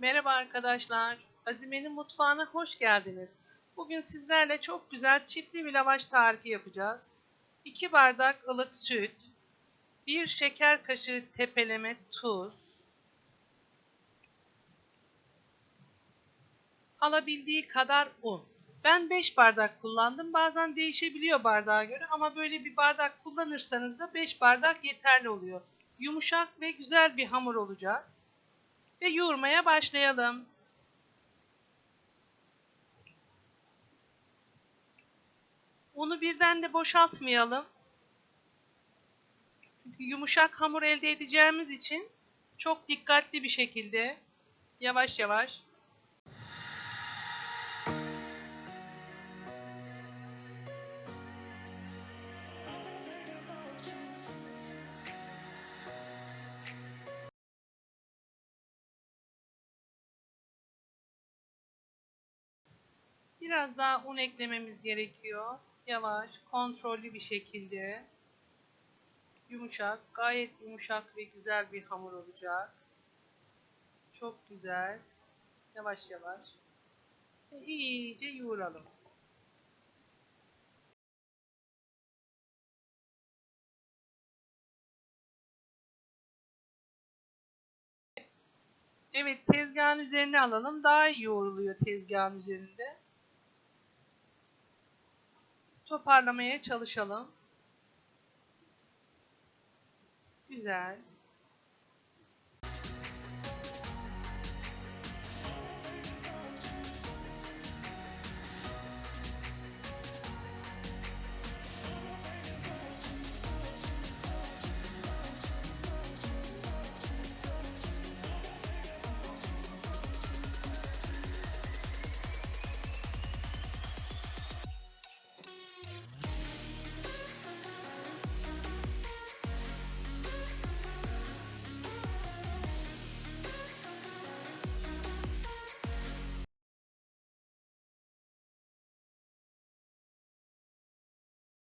Merhaba arkadaşlar. Azime'nin mutfağına hoş geldiniz. Bugün sizlerle çok güzel çiftli bir lavaş tarifi yapacağız. 2 bardak ılık süt, 1 şeker kaşığı tepeleme tuz, alabildiği kadar un. Ben 5 bardak kullandım. Bazen değişebiliyor bardağa göre ama böyle bir bardak kullanırsanız da 5 bardak yeterli oluyor. Yumuşak ve güzel bir hamur olacak. Ve yoğurmaya başlayalım. Unu birden de boşaltmayalım. Çünkü yumuşak hamur elde edeceğimiz için çok dikkatli bir şekilde yavaş yavaş Biraz daha un eklememiz gerekiyor. Yavaş, kontrollü bir şekilde. Yumuşak, gayet yumuşak ve güzel bir hamur olacak. Çok güzel. Yavaş yavaş. Ve iyice yoğuralım. Evet tezgahın üzerine alalım. Daha iyi yoğruluyor tezgahın üzerinde toparlamaya çalışalım. Güzel.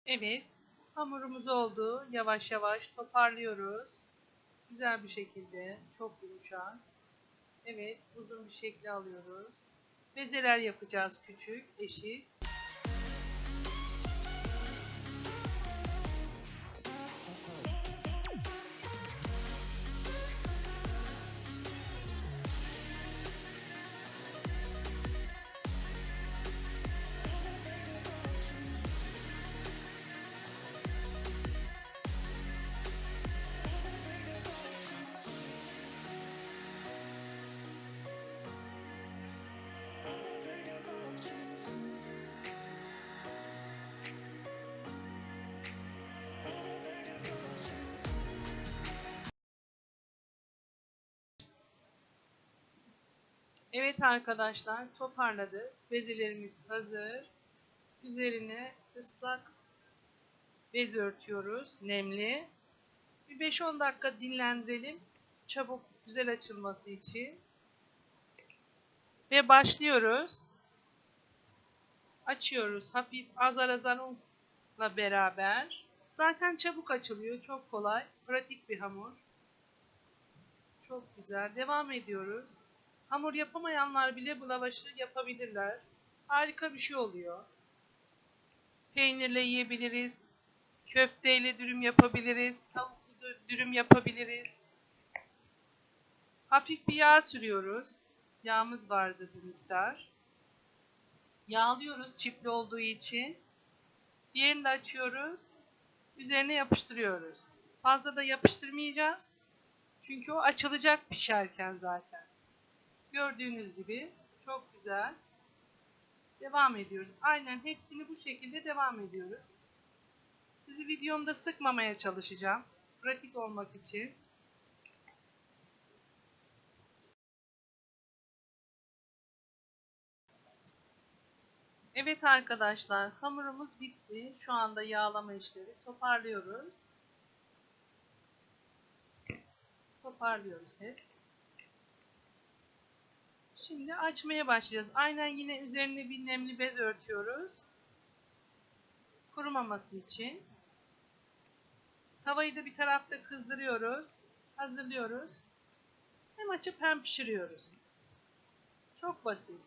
Evet, hamurumuz oldu. Yavaş yavaş toparlıyoruz. Güzel bir şekilde, çok yumuşak. Evet, uzun bir şekli alıyoruz. Bezeler yapacağız küçük, eşit. Evet arkadaşlar toparladık. Bezelerimiz hazır. Üzerine ıslak bez örtüyoruz. Nemli. Bir 5-10 dakika dinlendirelim. Çabuk güzel açılması için. Ve başlıyoruz. Açıyoruz. Hafif azar azar unla beraber. Zaten çabuk açılıyor. Çok kolay. Pratik bir hamur. Çok güzel. Devam ediyoruz. Hamur yapamayanlar bile bu lavaşı yapabilirler. Harika bir şey oluyor. Peynirle yiyebiliriz. Köfteyle dürüm yapabiliriz. Tavuklu dürüm yapabiliriz. Hafif bir yağ sürüyoruz. Yağımız vardı bir miktar. Yağlıyoruz çipli olduğu için. Diğerini de açıyoruz. Üzerine yapıştırıyoruz. Fazla da yapıştırmayacağız. Çünkü o açılacak pişerken zaten. Gördüğünüz gibi çok güzel. Devam ediyoruz. Aynen hepsini bu şekilde devam ediyoruz. Sizi videomda sıkmamaya çalışacağım. Pratik olmak için. Evet arkadaşlar hamurumuz bitti. Şu anda yağlama işleri toparlıyoruz. Toparlıyoruz hep. Şimdi açmaya başlayacağız. Aynen yine üzerine bir nemli bez örtüyoruz. Kurumaması için. Tavayı da bir tarafta kızdırıyoruz. Hazırlıyoruz. Hem açıp hem pişiriyoruz. Çok basit.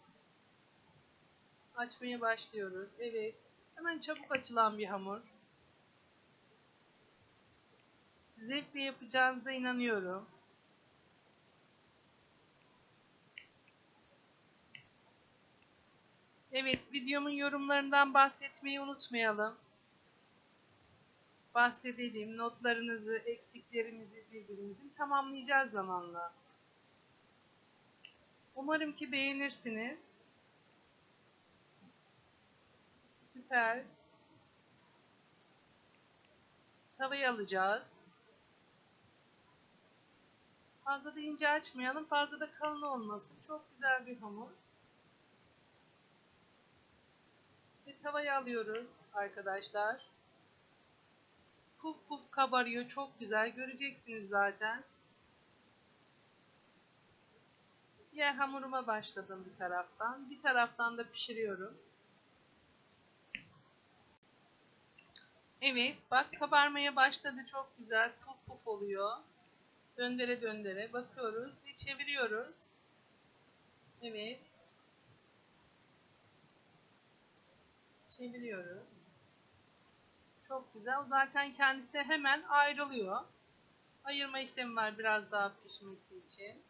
Açmaya başlıyoruz. Evet. Hemen çabuk açılan bir hamur. Zevkle yapacağınıza inanıyorum. Evet, videomun yorumlarından bahsetmeyi unutmayalım. Bahsedelim, notlarınızı, eksiklerimizi birbirimizin tamamlayacağız zamanla. Umarım ki beğenirsiniz. Süper. Tavayı alacağız. Fazla da ince açmayalım, fazla da kalın olmasın. Çok güzel bir hamur. Ve tavayı alıyoruz arkadaşlar. Puf puf kabarıyor. Çok güzel. Göreceksiniz zaten. Diğer hamuruma başladım bir taraftan. Bir taraftan da pişiriyorum. Evet. Bak kabarmaya başladı. Çok güzel. Puf puf oluyor. Döndere döndere bakıyoruz ve çeviriyoruz. Evet. Çeviriyoruz. Çok güzel. Zaten kendisi hemen ayrılıyor. Ayırma işlemi var biraz daha pişmesi için.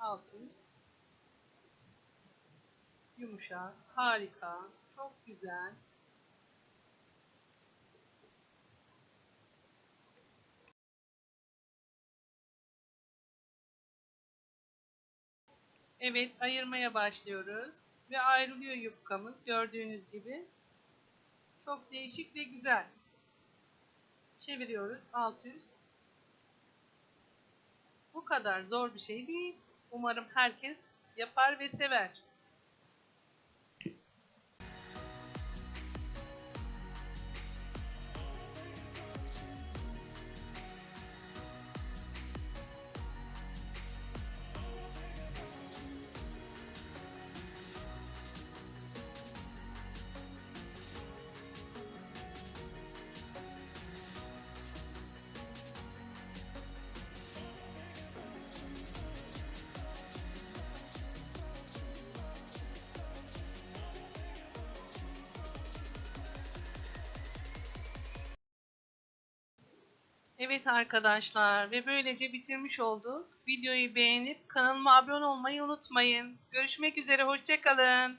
Alt üst. Yumuşak. Harika. Çok güzel. Evet, ayırmaya başlıyoruz. Ve ayrılıyor yufkamız gördüğünüz gibi. Çok değişik ve güzel. Çeviriyoruz alt üst. Bu kadar zor bir şey değil. Umarım herkes yapar ve sever. Evet arkadaşlar ve böylece bitirmiş olduk. Videoyu beğenip kanalıma abone olmayı unutmayın. Görüşmek üzere, hoşçakalın.